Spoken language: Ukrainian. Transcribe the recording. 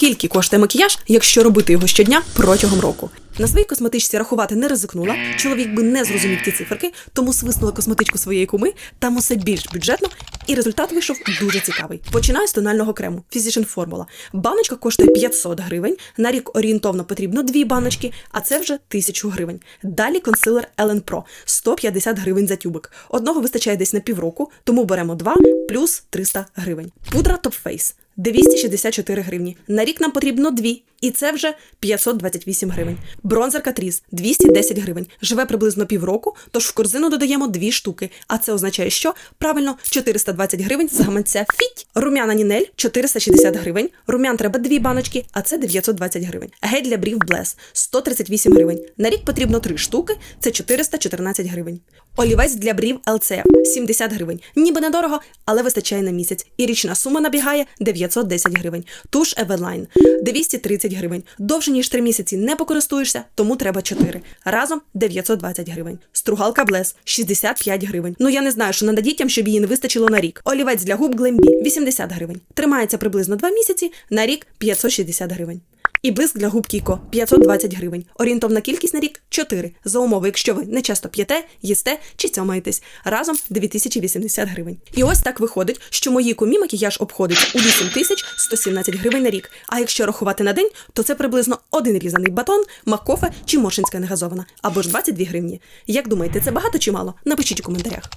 Скільки коштує макіяж, якщо робити його щодня протягом року? На своїй косметичці рахувати не ризикнула. Чоловік би не зрозумів ті циферки, тому свиснула косметичку своєї куми. Там усе більш бюджетно, і результат вийшов дуже цікавий. Починаю з тонального крему Physician Formula. Баночка коштує 500 гривень. На рік орієнтовно потрібно дві баночки, а це вже 1000 гривень. Далі консилер Ellen Pro 150 гривень за тюбик. Одного вистачає десь на півроку, тому беремо два плюс 300 гривень. Пудра Top Face 264 гривні. На рік нам потрібно дві, і це вже 528 гривень. Бронзер Catrice 210 гривень. Живе приблизно півроку, тож в корзину додаємо дві штуки. А це означає, що правильно 420 гривень з гаманця фіть. Румяна Нінель 460 гривень. Румян треба дві баночки, а це 920 гривень. Гель для брів Блес 138 гривень. На рік потрібно три штуки, це 414 гривень. Олівець для брів LCF 70 гривень. Ніби недорого, але вистачає на місяць. І річна сума набігає 910 гривень. Туш Everline 230 гривень. Довше ніж 3 місяці не покористуєшся, тому треба 4. Разом 920 гривень. Стругалка Блес 65 гривень. Ну я не знаю, що надо дітям, щоб її не вистачило на рік. Олівець для губ Глембі 80 гривень. Тримається приблизно 2 місяці, на рік 560 гривень. І блиск для губ Кіко 520 гривень. Орієнтовна кількість на рік 4. За умови, якщо ви не часто п'єте, їсте чи цьомаєтесь. Разом 2080 гривень. І ось так виходить, що мої кумі макіяж обходить у 8117 гривень на рік. А якщо рахувати на день, то це приблизно один різаний батон, маккофе чи моршинська негазована, або ж 22 гривні. Як думаєте, це багато чи мало? Напишіть у коментарях.